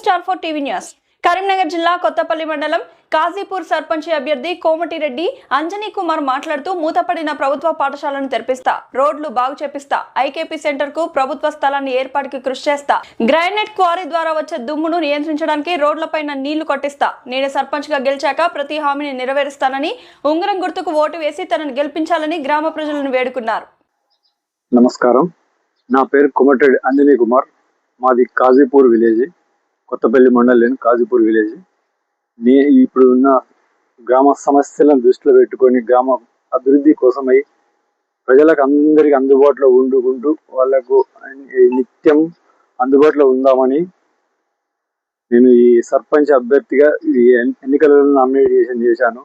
Star four TV news. Karimnagar జిల్లా కొత్తపల్లి మండలం కాజీపూర్ సర్పంచ్ అభ్యర్థి కోమటిరెడ్డి అంజనీ కుమార్ మాట్లాడుతూ మూతపడిన ప్రభుత్వ పాఠశాలను తెరిపిస్తా రోడ్లు బాగు చేపిస్తా ఐకేపీ సెంటర్కు ప్రభుత్వ స్థలాన్ని ఏర్పాటుకి కృషి చేస్తా గ్రానైట్ క్వారీ ద్వారా వచ్చే దుమ్మును నియంత్రించడానికి రోడ్లపైన నీళ్ళు కొట్టిస్తా నేను సర్పంచ్గా గెలిచాక ప్రతి హామీని నెరవేరుస్తానని ఉంగరం గుర్తుకు ఓటు వేసి తనను గెలిపించాలని గ్రామ ప్రజలను వేడుకున్నారు. నమస్కారం. నా పేరు కుమటిరెడ్డి అంజనీ కుమార్. మాది కాజీపూర్ విలేజ్. కొత్తపల్లి మండలం కాజీపూర్ విలేజ్. నే ఇప్పుడు ఉన్న గ్రామ సమస్యలను దృష్టిలో పెట్టుకొని గ్రామ అభివృద్ధి కోసమై ప్రజలకు అందరికి అందుబాటులో ఉండుకుంటూ వాళ్ళకు నిత్యం అందుబాటులో ఉందామని నేను ఈ సర్పంచ్ అభ్యర్థిగా ఈ ఎన్నికలలో నామినేషన్ చేశాను.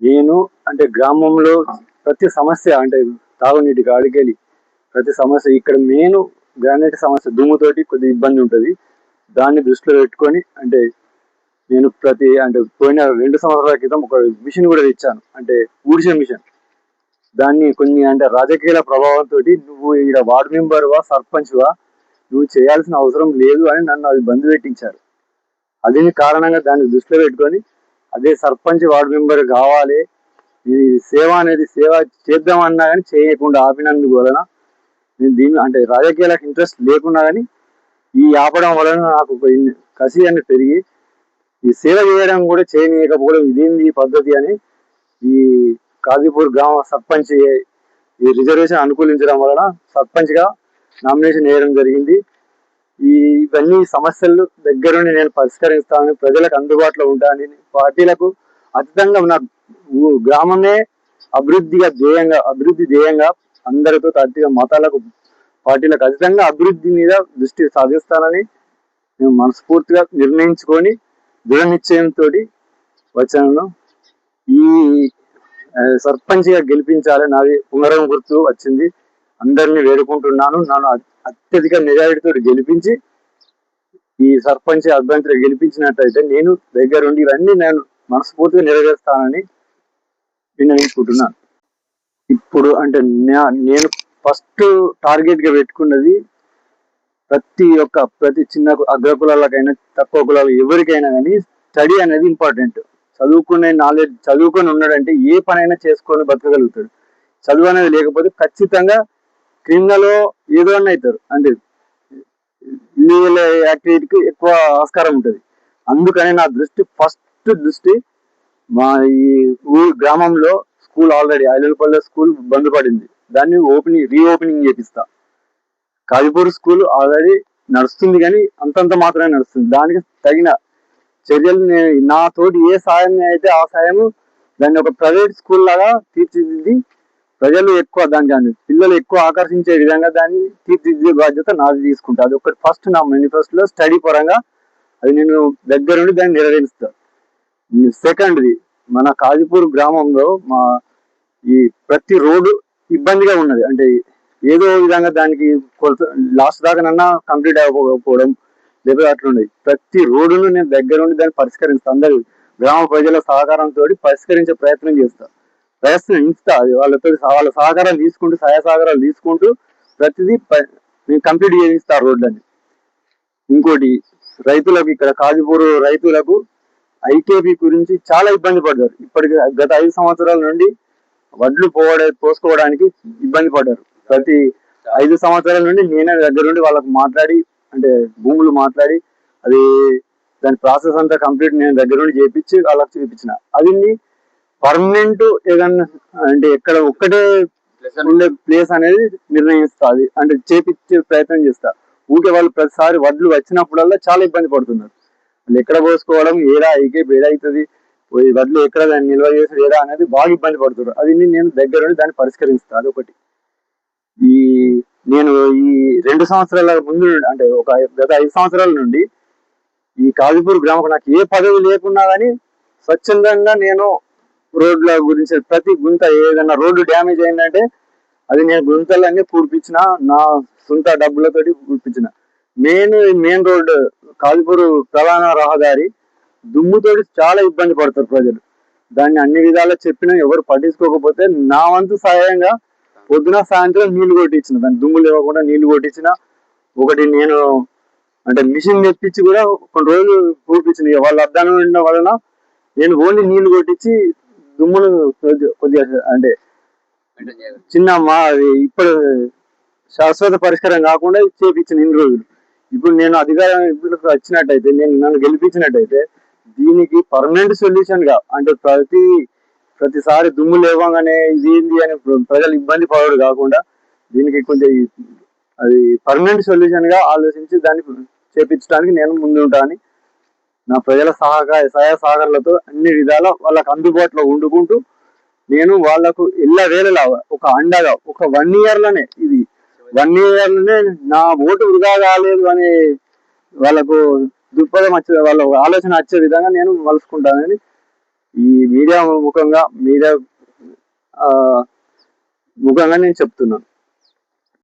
నేను అంటే గ్రామంలో ప్రతి సమస్య అంటే తాగునీటి కాడికెళ్ళి ప్రతి సమస్య ఇక్కడ మెయిన్ గ్రానైట్ సమస్య దుమ్ముతోటి కొద్ది ఇబ్బంది ఉంటుంది. దాన్ని దృష్టిలో పెట్టుకొని అంటే నేను ప్రతి అంటే పోయిన రెండు సంవత్సరాల క్రితం ఒక మిషన్ కూడా తెచ్చాను. అంటే ఊడిసే మిషన్. దాన్ని కొన్ని అంటే రాజకీయాల ప్రభావంతో నువ్వు ఇక్కడ వార్డు మెంబర్వా సర్పంచ్వా నువ్వు చేయాల్సిన అవసరం లేదు అని నన్ను అది బంద్ పెట్టించారు. అది కారణంగా దాన్ని దృష్టిలో పెట్టుకొని అదే సర్పంచ్ వార్డు మెంబర్ కావాలి ఇది సేవ అనేది సేవ చేద్దామన్నా కానీ చేయకుండా ఆపినందుకు వలన నేను దీన్ని అంటే రాజకీయాలకు ఇంట్రెస్ట్ లేకున్నా కానీ ఈ ఆపడం వలన నాకు కసి అని పెరిగి ఈ సేవ చేయడం కూడా చేయనీయకపోవడం ఇదేంది పద్ధతి అని ఈ కాజీపూర్ గ్రామ సర్పంచ్ ఈ రిజర్వేషన్ అనుకూలించడం వలన సర్పంచ్గా నామినేషన్ వేయడం జరిగింది. ఈ ఇవన్నీ సమస్యలు దగ్గరుండి నేను పరిష్కరిస్తానని ప్రజలకు అందుబాటులో ఉంటానని పార్టీలకు అతీతంగా ఉన్న గ్రామమే అభివృద్ధిగా ధ్యేయంగా అభివృద్ధి ధ్యేయంగా అందరితో అతిగా మతాలకు వాటిలో ఖచ్చితంగా అభివృద్ధి మీద దృష్టి సాధిస్తానని మేము మనస్ఫూర్తిగా నిర్ణయించుకొని దృఢ నిశ్చయంతో వచ్చాను. ఈ సర్పంచ్గా గెలిపించాలి నాది ఉంగరం గుర్తు వచ్చింది. అందరినీ వేడుకుంటున్నాను. నన్ను అత్యధిక మెజారిటీతో గెలిపించి ఈ సర్పంచ్ అభ్యర్థిగా గెలిపించినట్టయితే నేను దగ్గరుండి ఇవన్నీ నేను మనస్ఫూర్తిగా నెరవేరుస్తానని విన్నవించుకుంటున్నాను. ఇప్పుడు అంటే నా- నేను ఫస్ట్ టార్గెట్గా పెట్టుకున్నది ప్రతి ఒక్క ప్రతి చిన్న అగ్ర కులాలకైనా తక్కువ కులాలు ఎవరికైనా కానీ స్టడీ అనేది ఇంపార్టెంట్. చదువుకునే నాలెడ్జ్ చదువుకొని ఉన్నాడంటే ఏ పనైనా చేసుకొని బతకగలుగుతాడు. చదువు అనేది లేకపోతే ఖచ్చితంగా క్రిందలో ఏదో అన్న అవుతారు అంటే ఇల్లీగల్ యాక్టివిటీకి ఎక్కువ ఆస్కారం ఉంటుంది. అందుకని నా దృష్టి ఫస్ట్ దృష్టి మా ఈ ఊరు గ్రామంలో స్కూల్ ఆల్రెడీ ఐలపల్లె స్కూల్ బంద్ పడింది. దాన్ని ఓపెనింగ్ రీఓపెనింగ్ చేపిస్తా. కాజీపూర్ స్కూల్ ఆల్రెడీ నడుస్తుంది కానీ అంతంత మాత్రమే నడుస్తుంది. దానికి తగిన చర్యలు నేను నా తోటి ఏ సాయం అయితే ఆ సాయం దాన్ని ఒక ప్రైవేట్ స్కూల్ లాగా తీర్చిదిద్ది ప్రజలు ఎక్కువ దాని కానీ పిల్లలు ఎక్కువ ఆకర్షించే విధంగా దాన్ని తీర్చిదిద్దే బాధ్యత నాది తీసుకుంటా. అది ఒకటి ఫస్ట్ నా మేనిఫెస్టోలో స్టడీ పరంగా అది నేను దగ్గరుండి దాన్ని నెరవేరుస్తా. సెకండ్ది మన కాజీపూర్ గ్రామంలో మా ఈ ప్రతి రోడ్డు ఇబ్బందిగా ఉన్నది. అంటే ఏదో విధంగా దానికి లాస్ట్ దాకానన్నా కంప్లీట్ అవ్వకపోవడం లేకపోతే అట్లున్నాయి ప్రతి రోడ్డును నేను దగ్గరుండి దాన్ని పరిష్కరిస్తాను అందరు గ్రామ ప్రజల సహకారంతో పరిష్కరించే ప్రయత్నం చేస్తా. ప్రయత్నం ఇస్తా వాళ్ళతో వాళ్ళ సహకారం తీసుకుంటూ సహాయ సహకారాలు తీసుకుంటూ ప్రతిదీ నేను కంప్లీట్ చేయిస్తా రోడ్లని ఇంకోటి రైతులకు ఇక్కడ కాజీపూర్ రైతులకు ఐకేపీ గురించి చాలా ఇబ్బంది పడ్డారు. ఇప్పటికి గత ఐదు సంవత్సరాల నుండి వడ్లు పోవడ పోసుకోవడానికి ఇబ్బంది పడ్డారు. ప్రతి ఐదు సంవత్సరాల నుండి నేనే దగ్గర నుండి వాళ్ళకు మాట్లాడి అంటే భూములు మాట్లాడి అది దాని ప్రాసెస్ అంతా కంప్లీట్ నేను దగ్గర నుండి చేపించి వాళ్ళకి చూపించిన. అది పర్మనెంట్ ఏదన్నా అంటే ఎక్కడ ఒక్కటే ఉండే ప్లేస్ అనేది నిర్ణయిస్తా అది అంటే చేపించే ప్రయత్నం చేస్తా. ఊకే వాళ్ళు ప్రతిసారి వడ్లు వచ్చినప్పుడల్లా చాలా ఇబ్బంది పడుతున్నారు. వాళ్ళు ఎక్కడ పోసుకోవడం ఏడా ఐకే ఏడా అవుతుంది ఈ వడ్లు ఎక్కడ దాన్ని నిల్వ చేసి ఏడా అనేది బాగా ఇబ్బంది పడుతున్నారు. అది నేను దగ్గర దాన్ని పరిష్కరిస్తాను అది ఒకటి ఈ నేను ఈ రెండు సంవత్సరాల ముందు అంటే ఒక గత ఐదు సంవత్సరాల నుండి ఈ కాజీపూర్ గ్రామం నాకు ఏ పదవి లేకున్నా కానీ స్వచ్ఛందంగా నేను రోడ్ల గురించి ప్రతి గుంత ఏదైనా రోడ్డు డ్యామేజ్ అయిందంటే అది నేను గుంతలన్నీ పూడిపించిన నా సొంత డబ్బులతోటి పూడిపించిన. మెయిన్ మెయిన్ రోడ్డు కాజీపూర్ ప్రధాన రహదారి దుమ్ముతోటి చాలా ఇబ్బంది పడతారు ప్రజలు. దాన్ని అన్ని విధాలా చెప్పినా ఎవరు పట్టించుకోకపోతే నా వంతు సహాయంగా పొద్దున సాయంత్రం నీళ్ళు కొట్టించిన. దాన్ని దుమ్ము లేవకుండా నీళ్ళు కొట్టించిన. ఒకటి నేను అంటే మిషన్ తెప్పించి కూడా కొన్ని రోజులు పూపించిన వాళ్ళ అద్దానం ఉండడం వలన నేను ఓన్లీ నీళ్ళు కొట్టించి దుమ్ములు కొద్దిగా అంటే చిన్న మా అది ఇప్పుడు శాశ్వత పరిష్కారం కాకుండా చేపించిన ఇన్ని రోజులు. ఇప్పుడు నేను అధికారం ఇప్పుడు వచ్చినట్టయితే నేను నన్ను గెలిపించినట్టయితే దీనికి పర్మనెంట్ సొల్యూషన్గా అంటే ప్రతి ప్రతిసారి దుమ్ము లేవగానే ఇది ఏంది అని ప్రజలు ఇబ్బంది పడడు కాకుండా దీనికి కొంచెం అది పర్మనెంట్ సొల్యూషన్గా ఆలోచించి దాన్ని చేపించడానికి నేను ముందుంటాను నా ప్రజల సహకార సహాయ సహకారాలతో అన్ని విధాల వాళ్ళకు అందుబాటులో ఉండుకుంటూ నేను వాళ్ళకు ఎల్ల వేళలా ఒక అండగా ఒక వన్ ఇయర్లోనే ఇది. వన్ ఇయర్లోనే నా ఓటు వృధా కాలేదు అని వాళ్ళకు దృక్పథం వచ్చే వాళ్ళ ఆలోచన వచ్చే విధంగా నేను మలుసుకుంటానని ఈ మీడియా ముఖంగా మీడియా ఆ, ముఖంగా నేను చెప్తున్నాను.